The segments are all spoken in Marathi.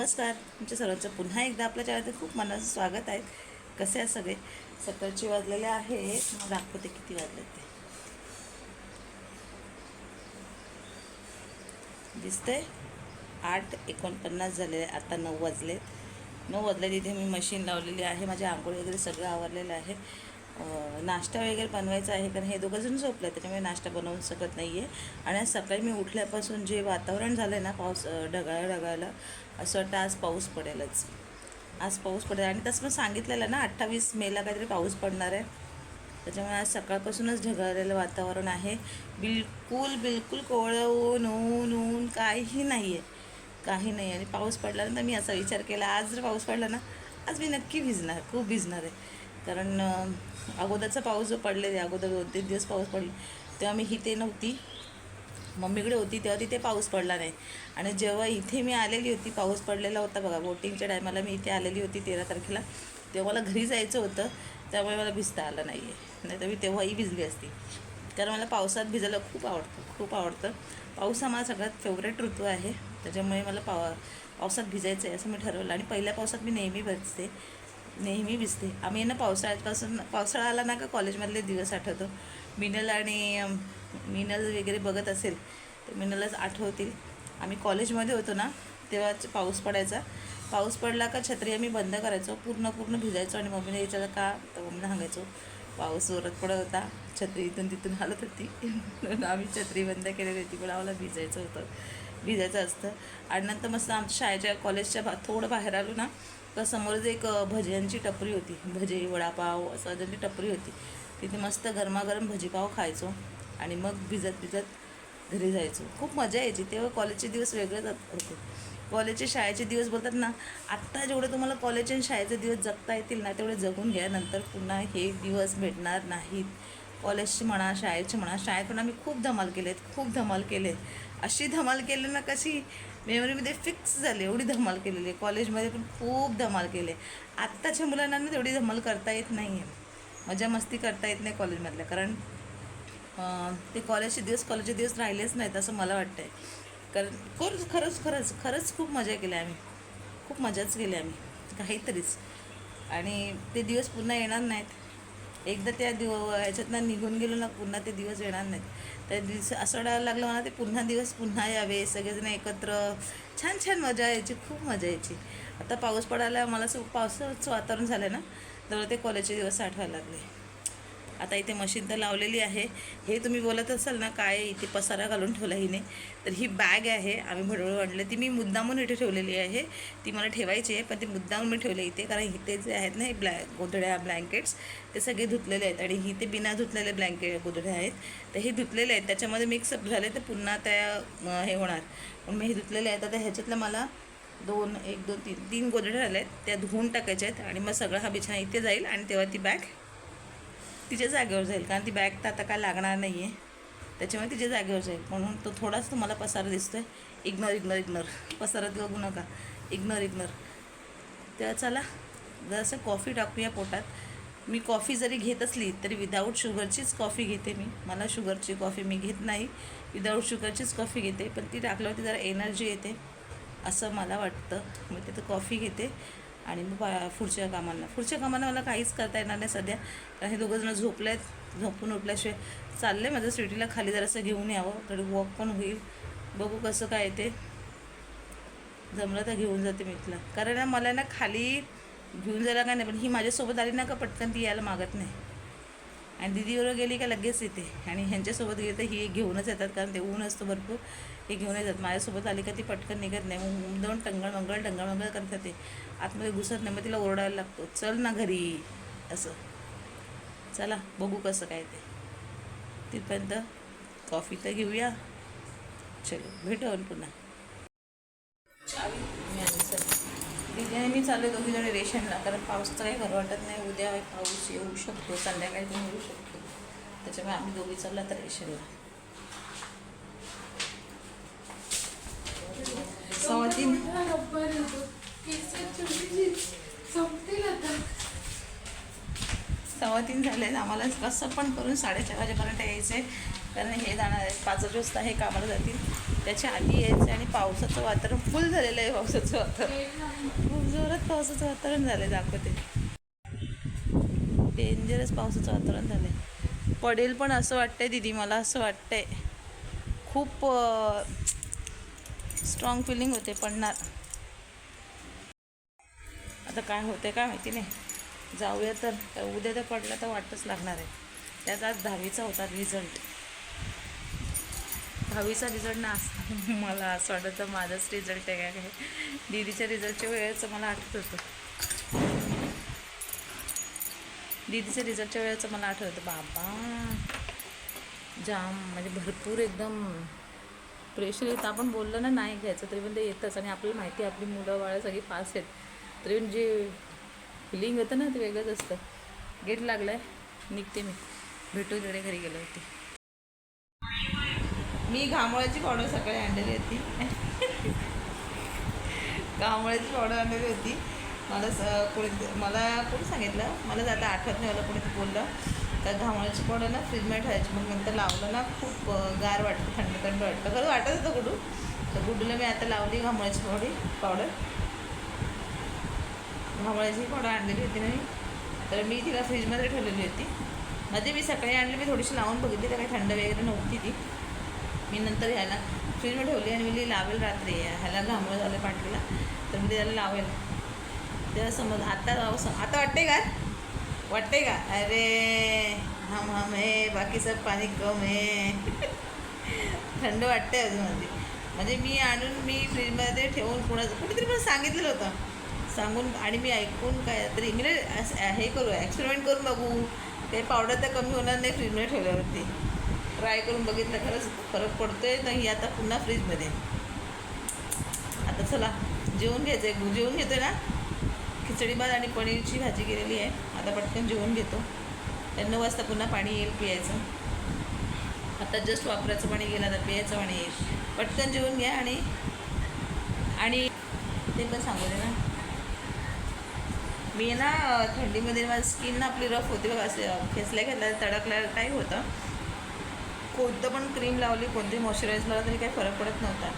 नमस्कार तुमच्या सर्वांचं पुन्हा एकदा आपल्या चॅनलमध्ये खूप मनाचं स्वागत आहे. कसे आहे सगळे? सकाळचे वाजलेले आहे. मग दाखवते किती वाजले ते. दिसतंय? आठ एकोणपन्नास झालेले आता नऊ वाजलेत नऊ वाजले तिथे मी मशीन लावलेली आहे. माझे आंघोळ वगैरे सगळं आवरलेलं आहे. नाश्ता वगैरे बनवायचा आहे कारण हे दोघंजण झोपलं आहे त्याच्यामुळे नाश्ता बनवू शकत नाही आहे आणि आज सकाळी मी उठल्यापासून जे वातावरण झालं आहे ना पाऊस ढगाळ ढगाळला असं वाटतं आज पाऊस पडेलच. आज पाऊस पडेल. आणि तसं पण सांगितलेलं ना अठ्ठावीस मेला काहीतरी पाऊस पडणार आहे. त्याच्यामुळे आज सकाळपासूनच ढगाळलेलं वातावरण आहे. बिलकुल बिलकुल कोवळं ऊन ऊन ऊन काही नाही आहे काही नाही आणि पाऊस पडल्यानंतर मी असा विचार केला आज जर पाऊस पडला ना आज मी नक्की भिजणार खूप भिजणार आहे. कारण अगोदरचा पाऊस जो पडले अगोदर दोन तीन दिवस पाऊस पडले तेव्हा मी इथे नव्हती. मम्मीकडे होती तेव्हा तिथे पाऊस पडला नाही. आणि जेव्हा इथे मी आलेली होती पाऊस पडलेला होता बघा बोटिंगच्या टायमाला मी इथे आलेली होती तेरा तारखेला तेव्हा मला घरी जायचं होतं त्यामुळे मला भिजता आलं नाही आहे नाही तर मी तेव्हाही भिजली असती. कारण मला पावसात भिजायला खूप आवडतं खूप आवडतं. पाऊस हा माझा सगळ्यात फेवरेट ऋतू आहे. त्याच्यामुळे मला पाव पावसात भिजायचं आहे असं मी ठरवलं. आणि पहिल्या पावसात मी नेहमी भिजते. नेहमी भिजते. आम्ही ना पावसाळ्यापासून पावसाळा आला ना का कॉलेजमधले दिवस आठवतो. मिनल आणि मिनल वगैरे बघत असेल तर मिनलच आठवतील. आम्ही कॉलेजमध्ये होतो ना तेव्हाच पाऊस पडायचा. पाऊस पडला का छत्री आम्ही बंद करायचो पूर्ण पूर्ण भिजायचो आणि मम्मीने विचारलं का तर मम्मीने सांगायचो पाऊस जोरात पडत होता छत्री इथून तिथून हालत होती. म्हणून आम्ही छत्री बंद केलेली होती पण आम्हाला भिजायचं होतं भिजायचं असतं. आणि नंतर मस्त आमच्या शाळेच्या कॉलेजच्या बा थोडं बाहेर आलो ना तर समोरच एक भज्यांची टपरी होती. भजे वडापाव असं त्यांची टपरी होती. तिथे मस्त गरमागरम भजीपाव खायचो आणि मग भिजत भिजत घरी जायचो. खूप मजा यायची. तेव्हा कॉलेजचे दिवस वेगळेच होते. कॉलेजचे शाळेचे दिवस बोलतात ना आत्ता जेवढे तुम्हाला कॉलेज आणि शाळेचे दिवस जगता येतील ना तेवढे जगून घ्या. नंतर पुन्हा हे दिवस भेटणार नाहीत. कॉलेजची म्हणा शाळेची म्हणा शाळेत पण आम्ही खूप धमाल केलेत. खूप धमाल केले अशी धमाल केली ना कशी? मेमरीमध्ये फिक्स झाली एवढी धमाल केलेली. आहे कॉलेजमध्ये पण खूप धमाल केली. आहे आत्ताच्या मुलांना ना तेवढी धमाल करता येत नाही आहे मजा मस्ती करता येत नाही कॉलेजमधल्या कारण ते कॉलेजचे दिवस कॉलेजचे दिवस राहिलेच नाहीत असं मला वाटतं आहे कारण खरंच खरंच खरंच खरंच खूप मजा केली आम्ही. खूप मजाच केली आम्ही. काहीतरीच. आणि ते दिवस पुन्हा येणार नाहीत. एकदा त्या दिव ह्याच्यातनं निघून गेलो ना पुन्हा ते दिवस येणार नाहीत. त्या दिवस असं वाटायला लागलं मला ते पुन्हा दिवस पुन्हा यावे सगळेजण एकत्र. छान छान मजा यायची खूप मजा यायची. आता पाऊस पडायला मला असं पावसाचं वातावरण झालं ना तर ते कॉलेजचे दिवस आठवायला लागले. आता इथे मशीन तर लावलेली आहे. हे तुम्ही बोलत असाल ना काय इथे पसारा घालून ठेवला हिने. तर ही बॅग आहे आम्ही भडवळ आणलं ती मी मुद्दामून इथे ठेवलेली आहे. ती मला ठेवायची आहे पण ती मुद्दामून मी ठेवले इथे कारण इथे जे आहेत ना हे ब्लॅ गोधड्या ब्लँकेट्स ते सगळे धुतलेले आहेत. आणि इथे बिना धुतलेले ब्लँकेट गोधड्या आहेत. तर हे धुतलेले आहेत. त्याच्यामध्ये मिक्सअप झाले तर पुन्हा त्या हे होणार. पण मी हे धुतलेले आहेत. आता ह्याच्यातलं मला दोन एक दोन तीन तीन गोधड्या राहिल्या आहेत त्या धुवून टाकायच्या आहेत. आणि मग सगळा हा बिछाना इथे जाईल आणि तेव्हा ती बॅग तिच्या जागेवर जाईल कारण ती बॅग तर आता काय लागणार नाही आहे त्याच्यामुळे तिच्या जागेवर जाईल. म्हणून तो थोडाच तुम्हाला पसारा दिसतो आहे इग्नोर इग्नोर इग्नोर पसारात बघू नका. इग्नोर इग्नोर तेव्हा चला जरासं कॉफी टाकूया पोटात. मी कॉफी जरी घेत असली तरी विदाऊट शुगरचीच कॉफी घेते मी. मला शुगरची कॉफी मी घेत नाही. विदाऊट शुगरचीच कॉफी घेते. पण ती टाकल्यावरती जरा एनर्जी येते असं मला वाटतं. मी तिथं कॉफी घेते. आणि मग पुढच्या कामांना. पुढच्या कामांना मला काहीच करता येणार नाही सध्या. कारण हे दोघंजणं झोपले आहेत झोपून उठल्याशिवाय चाललं आहे माझं सिटीला खाली जरासं घेऊन यावं. थोडी वॉक पण होईल. बघू कसं काय ते. जमलं तर घेऊन जाते मी तिला. कारण मला ना खाली घेऊन जायला काय नाही पण ही माझ्यासोबत आली ना का पटकन ती यायला मागत नाही. आणि दिदीबरोबर गेली का लगेच येते. आणि ह्यांच्यासोबत गेली तर ही घेऊनच येतात कारण ते ऊन असतं भरपूर. हे घेऊन येतात. माझ्यासोबत आली का ती पटकन निघत नाही. मग दोन टंगळ मंगळ टंगळ मंगळ करत ते. आतमध्ये घुसत नाही. मग तिला ओरडायला लागतो चल ना घरी. असं. चला बघू कसं काय ते. तिथपर्यंत कॉफी तर घेऊया. चलो भेटू पुन्हा. आणि मी चाललो दोघी जण रेशनला कारण पाऊसचं काही खरं वाटत नाही. उद्या पाऊस येऊ शकतो संध्याकाळी पण येऊ शकतो. त्याच्यामुळे आम्ही दोघी चाललो आता रेशनला. सव्वा तीन. सव्वा तीन झाले. आम्हाला कसं पण करून साडेचार वाजेपर्यंत यायचं आहे कारण हे जाणार आहे पाच वाजता हे कामाला जातील. त्याच्या आधी यायचं आणि पावसाचं वातावरण फुल झालेलं आहे पावसाचं वातावरण. खूप जोरात पावसाचं वातावरण झालं आहे दाखवते. डेंजरस पावसाचं वातावरण झालं आहे पडेल पण असं वाटतंय दिदी मला असं वाटतंय. खूप स्ट्रॉंग फिलिंग होते पडणार. आता काय होते काय माहिती नाही. जाऊया तर. उद्या तर पडलं तर वाटच लागणार आहे. त्याचा आज दहावीचा होता रिझल्ट दहावीचा रिझल्ट ना मला असं वाटतं माझाच रिझल्ट आहे काय काय. दीदीच्या रिझल्टच्या वेळेचं मला आठवत होतं. दीदीच्या रिझल्टच्या वेळेचं मला आठवत होतं. बाबा जाम म्हणजे भरपूर एकदम प्रेशर येतं. आपण बोललं ना नाही घ्यायचं तरी पण ते येतंच. आणि आपल्याला माहिती आहे आपली मुलं बाळं सगळी पास आहेत. तरी पण जे फिलिंग होतं ना ते वेगळंच असतं. गेट लागलं आहे निघते मी. भेटू तिकडे घरी गेलं होती. मी घामोळ्याची पावडर सकाळी आणलेली होती. घामोळ्याची पावडर आणलेली होती. मला स कोणी मला कोणी सांगितलं? मला जाता आठवत नाही मला कोणी बोललं. तर घामोळ्याची पावडर ना फ्रीजमध्ये ठेवायची. मग नंतर लावलं ना खूप गार वाटतं थंड थंड वाटतं. खरं वाटत होतं गुडू तर गुडूला मी आता लावली घामोळ्याची पावडी पावडर. घामोळ्याची पावडर आणलेली होती ना मी. तर मी तिला फ्रीजमध्ये ठेवलेली होती. मध्ये मी सकाळी आणली मी थोडीशी लावून बघितली तर काही थंड वगैरे नव्हती ती. मी नंतर ह्याला फ्रीजमध्ये ठेवली आणि मी लावेल रात्री. ह्याला घामोळं झालं पाठीला तर मी त्याला लावेल. तेव्हा समज आता आता वाटते का? वाटते का? अरे हम हम हे बाकी सब पाणी कम हे. थंड वाटते अजून मध्ये म्हणजे मी आणून मी फ्रीजमध्ये ठेवून कुणाचं कुठेतरी पण सांगितलेलं होतं. सांगून आणि मी ऐकून काय तरी मी हे करू एक्सपेरिमेंट करून बघू. काही पावडर तर कमी होणार नाही फ्रीजमध्ये ठेवल्यावरती. ट्राय करून बघितलं खरंच फरक पडतोय. नाही आता पुन्हा फ्रीजमध्ये आता चला जेवून घ्यायचं आहे जेवून घेतो ना? खिचडी भात आणि पनीरची भाजी केलेली आहे. आता पटकन जेवून घेतो. तर नऊ वाजता पुन्हा पाणी येईल पियायचं. आता जस्ट वापरायचं पाणी गेलं आता पियायचं पाणी येईल. पटकन जेवून घ्या आणि आणि ते पण सांगू दे ना. मी ना थंडीमध्ये माझं स्किन ना आपली रफ होती बघा. असे खेचल्या घेतल्या तडकल्या काही होतं. कोणतं पण क्रीम लावली कोणते मॉइश्चरायझर लावला तरी काही फरक पडत नव्हता.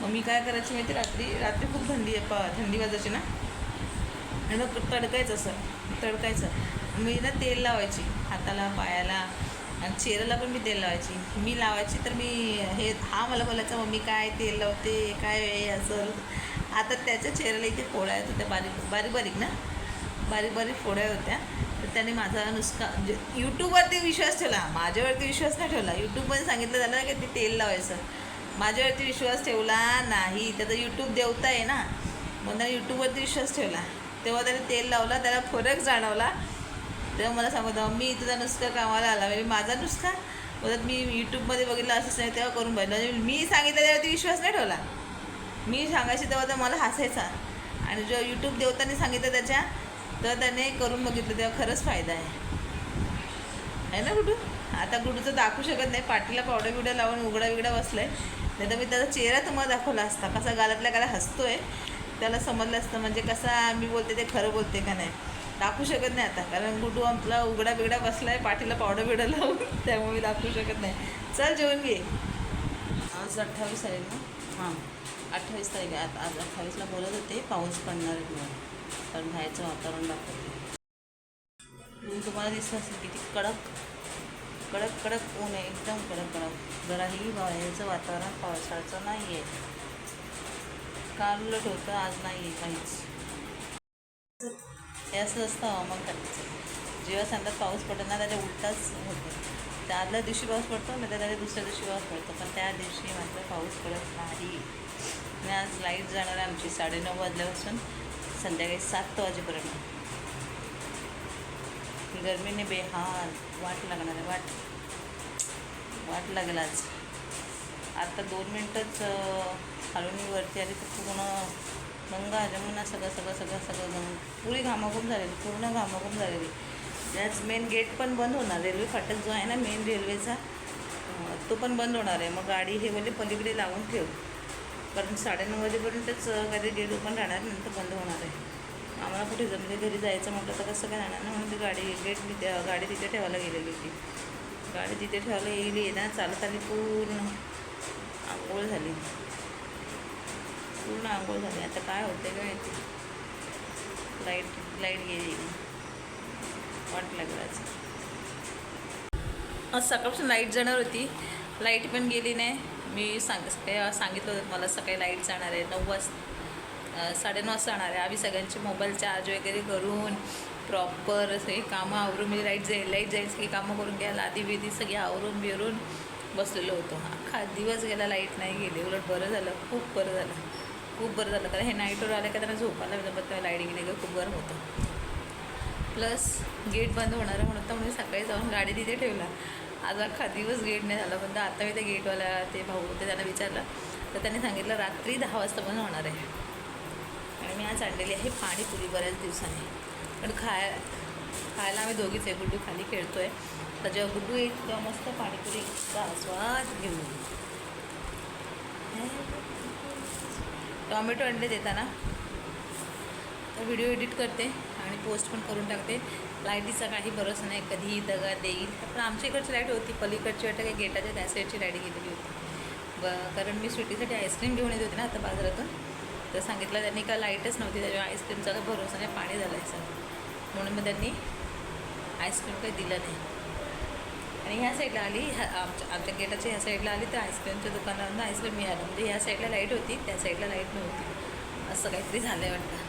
मग मी काय करायची माहिती रात्री रात्री खूप थंडी आहे प थंडी वाजायची ना? आणि मग तडकायचं असं तडकायचं. मी ना तेल लावायची हाताला पायाला आणि चेहऱ्याला पण मी तेल लावायची. मी लावायची तर मी हे हा मला बोलायचा मम्मी काय तेल लावते? काय हे असं आता त्याच्या चेहऱ्याला इथे फोड्या येत होत्या बारीक बारीक बारीक ना? बारीक बारीक फोड्या होत्या. त्याने माझा नुसका म्हणजे यूट्यूबवरती विश्वास ठेवला. माझ्यावरती विश्वास नाही ठेवला. यूट्यूबमध्ये सांगितलं झालं की ते तेल लावायचं. माझ्यावरती विश्वास ठेवला नाही. त्याचा यूट्यूब देवता आहे ना. मग त्याने यूट्यूबवरती विश्वास ठेवला. तेव्हा त्याने तेल लावला. त्याला फरक जाणवला. तेव्हा मला सांगत मी तुझा नुसका कामाला आला. म्हणजे माझा नुसका परत मी यूट्यूबमध्ये बघितलं असंच नाही. तेव्हा करून पाहिलं. म्हणजे मी सांगितलं त्यावरती विश्वास नाही ठेवला. मी सांगायची तेव्हा तर मला हसायचा. आणि जो यूट्यूब देवताने सांगितलं त्याच्या तर त्याने करून बघितलं तेव्हा खरंच फायदा आहे. आहे ना गुडू आता गुडूचं दाखवू शकत नाही पाठीला पावडर बिवडर लावून उघडा बिघडा बसलाय. नाही तर मी त्याचा चेहरा तुम्हाला दाखवला असता कसा गालातल्या गाला हसतोय त्याला समजलं असतं म्हणजे कसा मी बोलते ते खरं बोलते का नाही. दाखवू शकत नाही आता कारण गुडू आपला उघडा बिघडा बसलाय पाठीला पावडर बिवडर लावून त्यामुळे मी दाखवू शकत नाही. चल जेवण घे. आज अठ्ठावीस आहे ना? हां. अठ्ठावीस तारीख आहे आता आज अठ्ठावीसला बोलत होते पाऊस पडणार आहे कारण बाहेरचं वातावरण दाखवते. तुम्हाला दिसलं असेल किती कडक कडक कडक ऊन आहे एकदम कडक कडक. जराही बाहेरचं वातावरण पावसाळ्याचं नाही आहे काल उलट होतं आज नाही आहे काहीच. हे असं असतं हवामान खात्याचं. जेव्हा सांगतात पाऊस पडतो ना त्याच्या उलटाच होतो. त्या आदल्या दिवशी पाऊस पडतो ना त्याच्या दुसऱ्या दिवशी पाऊस पडतो. पण त्या दिवशी मात्र पाऊस पडत नाही. आणि आज लाइट जाणार आहे आमची साडेनऊ वाजल्यापासून. संध्याकाळी सात वाजेपर्यंत. गरमीने बेहाल. वाट लागणार आहे वाट. वाट लागेल आज. आता दोन मिनटंच अं, खालून मी वरती आली तर पूर्ण गंगा जमुना सगळं सगळं सगळं सगळं गंग. पुरी घामाघूम झालेली पूर्ण घामाघूम झालेली. त्याच मेन गेट पण बंद होणार रेल्वे फाटक जो आहे ना मेन रेल्वेचा तो पण बंद होणार आहे. मग गाडी हे म्हणजे पलीकडे लावून ठेव. कारण साडेनऊ वाजेपर्यंतच अं, गेलो गेट राहणार नंतर बंद होणार आहे. आम्हाला कुठे जमले घरी जायचं म्हटलं तर कसं काय राहणार ना? म्हणून ती गाडी गेट तिथे गाडी तिथे ठेवायला गेलेली होती. गाडी तिथे ठेवायला गेली ना चालत आली पूर्ण आंघोळ झाली. पूर्ण आंघोळ झाली. आता काय होते काय ते लाइट लाइट गेली. वाट लागलाच. आज सकाळपासून लाइट जाणार होती. लाइट पण गेली नाही. मी सांग सांगितलं होतं मला सकाळी लाइट जाणार आहे नऊ वाजता साडेनऊ वाजता जाणार आहे. आम्ही सगळ्यांचे मोबाईल चार्ज वगैरे करून प्रॉपर सगळी कामं आवरून म्हणजे लाइट जाईल लाइट जाईल सगळी कामं करून घ्यायला आधी विधी सगळी आवरून बिरून बसलेलो होतो. अख्खा दिवस गेला लाइट नाही गेली. उलट बरं झालं खूप बरं झालं. खूप बरं झालं. कारण हे नाईटवर आलं का त्यांना झोपायला जमत नाही लाइट गेली का खूप गरम होतं. प्लस गेट बंद होणार म्हणून तर मी सकाळी जाऊन गाडी तिथे ठेवला. आज अख्खा दिवस गेट नाही झाला पण आता मी त्या गेटवाला ते भाऊ होते त्यांना विचारलं. तर त्यांनी सांगितलं रात्री दहा वाजता बंद होणार आहे. आणि मी आज आणलेली आहे पाणीपुरी बऱ्याच दिवसांनी. पण खाय खायला आम्ही दोघीच आहे गुड्डू खाली खेळतो आहे तर जेव्हा गुड्डू येईल तेव्हा मस्त पाणीपुरीचा आस्वाद घेऊन टॉमॅटो अंडे देताना. तर व्हिडिओ एडिट करते. आणि पोस्ट पण करून टाकते. लाईटीचा काही भरोसा नाही कधीही दगा देईल. पण आमच्या इकडची लाइट होती. पलीकडची वाटतं काही गेटाच्या त्या साईडची लाइट गेलेली होती. ब कारण मी सुट्टीसाठी आईस्क्रीम घेऊन येत होते ना आता बाजारातून. तर सांगितलं त्यांनी का लाईटच नव्हती त्याच्यामुळे आईस्क्रीमचा काही भरोसा नाही पाणी झालं आहे सर म्हणून मग त्यांनी आईस्क्रीम काही दिलं नाही. आणि ह्या साईडला आली ह्या आमच्या आमच्या गेटाच्या ह्या साईडला आली तर आईस्क्रीमच्या दुकानावरून आईस्क्रीम मिळालं. म्हणजे ह्या साईडला लाइट होती त्या साईडला लाइट नव्हती. असं काहीतरी झालं आहे वाटतं.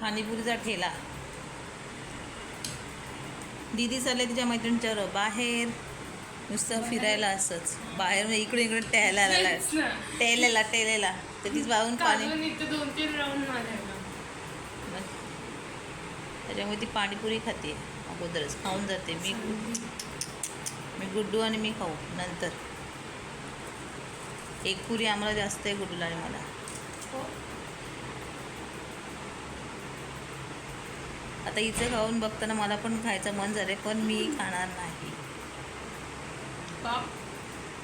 पाणीपुरीचा ठेला. दिदी चालले तिच्या मैत्रिणीच्या बाहेर. नुसतं फिरायला असंच. बाहेर इकडे इकडे टेहलायला टेलेला टेलेला तर तीच बाहून पाणी दोन तीन राऊंड त्याच्यामुळे ती पाणीपुरी खाते अगोदरच. खाऊन जाते. मी मी गुड्डू आणि मी खाऊ नंतर. एक पुरी आम्हाला जास्त आहे गुड्डूला आणि मला. आता हिचं खाऊन बघताना मला पण खायचं मन झालं पण मी खाणार नाही.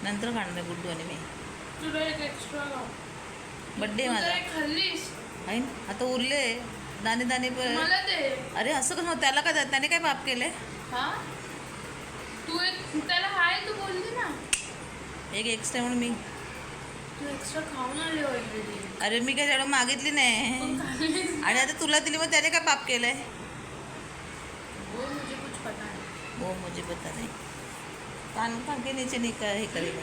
नंतर खाणार आहे गुड्डू आणि मी. बड्डे माझा आहे? आता उरले. दाणे दाणे पण. अरे असं कसं? त्याला काय त्याने काय पाप केलंय? हा? तू एक त्याला हाय तू बोलली ना. एक एक्स्ट्रा म्हणून मी. तू एक्स्ट्रा खाऊन आले ऑलरेडी अरे मी काय मागितली नाही. आणि आता तुला दिली मग त्याने काय पाप केलंय वो मुझे कुछ पता वो हो मुझे पता नाही कान कान के नीचे नाही का हे करेल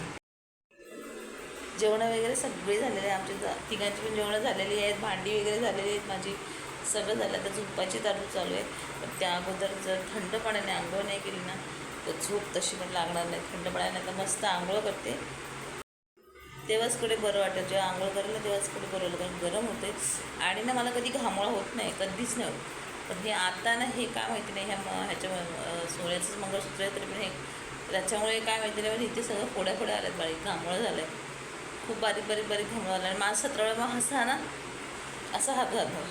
जेवणं वगैरे सगळे झालेले आहे आमचे तिघांची पण जेवणं झालेली आहेत भांडी वगैरे झालेली आहेत माझी सगळं झालं. आता झोपाची दारू चालू आहे. पण त्या अगोदर जर थंड पाण्याने आंघोळ नाही केली ना तर झोप तशी पण लागणार नाही. थंड पाण्याने तर मस्त आंघोळ करते. तेव्हाच कुठे बरं वाटतं जेव्हा आंघोळ करेल तेव्हाच कुठे बरं होतं कारण गरम होते. आणि ना मला कधी घामोळा होत नाही. कधीच नाही होत. पण हे आता ना हे काय माहिती नाही ह्या म- ह्याच्या सोन्याचंच मंगळसूत्र आहे तरी पण हे त्याच्यामुळे काय माहिती नाही पण इथे सगळं फोड्या फोड्या आल्यात बारीक घामोळं झालं आहे खूप बारीक बारीक बारीक घामोळं आलं आणि माझा सतरा मग हसा ना असा हात घालतो.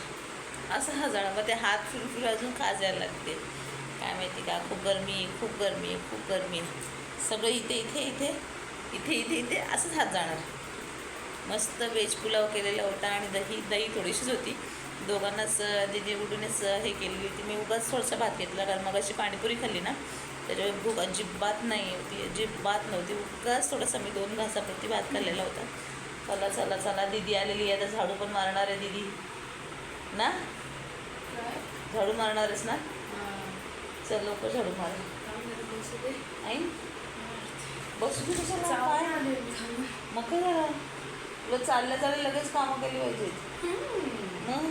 असा हा जाणं मग ते हात फिरफिर अजून खाजायला लागते. काय माहिती का खूप गरमी आहे खूप गरमी आहे खूप गरमी. सगळं इथे इथे इथे इथे इथे इथे असंच हात जाणार. मस्त वेज पुलाव केलेला होता आणि दही दही थोडीशीच होती. दोघांनाच दिदी उडूनच हे केलेली होती मी उगाच थोडंसं भात घेतला कारण मग अशी पाणीपुरी खाल्ली ना त्याच्यामुळे भूक अजिबात नाही होती अजिबात नव्हती उगाच थोडासा मी दोन घासापुरती भात खाल्लेला होता. चला चला चला दिदी आलेली आहे आता झाडू पण मारणार आहे दिदी. ना? झाडू मारणारच ना? चल लवकर झाडू मार. करत बसू मी खाऊन. मग काय? झालं? तुला चालल्या चालल्या लगेच कामं केली पाहिजेत. मग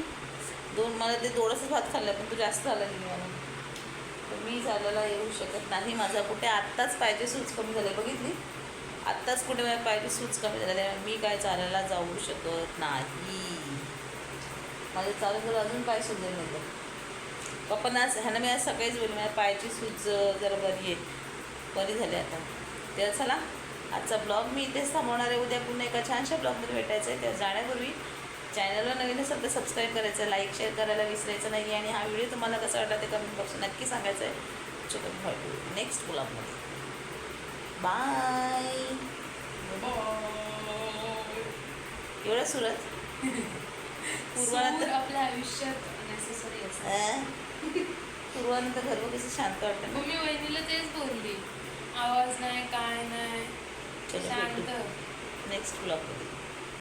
दोन मला ते थोडंसं भात खाल्लं पण तू जास्त झाला की मला. तर मी झालेला येऊ शकत नाही माझा. कुठे आत्ताच पाहिजे सूज कमी झाले. बघितली? आत्ताच कुठे माझ्या पाहिजे सूज कमी झाले. मी काय चालायला जाऊ शकत नाही. माझं चालू तर अजून पाय सुजले नव्हतं. पप्पांना आज ह्यानं मी आज सकाळीच बोलली माझ्या पायाची सूज जरा बरी आहे. बरी झाली आता. तर चला आजचा ब्लॉग मी इथेच थांबवणार आहे. उद्या पुन्हा एका छानशा ब्लॉगमध्ये भेटायचं आहे. त्या जाण्यापूर्वी चॅनलला नवीन असेल तर सबस्क्राईब करायचं लाईक शेअर करायला विसरायचं नाही आणि हा व्हिडिओ तुम्हाला कसा वाटला ते कमेंट बॉक्स नक्की सांगायचं आहे. चलो भेटू. नेक्स्ट ब्लॉगमध्ये बाय एवढं सुरत? पूर्वाला सूर तर आपल्या आयुष्यात नेसेसरी असतं? पूर्वानंतर घर कसं शांत वाटतं? मग मी वहिनीला तेच बोलली. आवाज नाही काय नाही. शांत. Next blog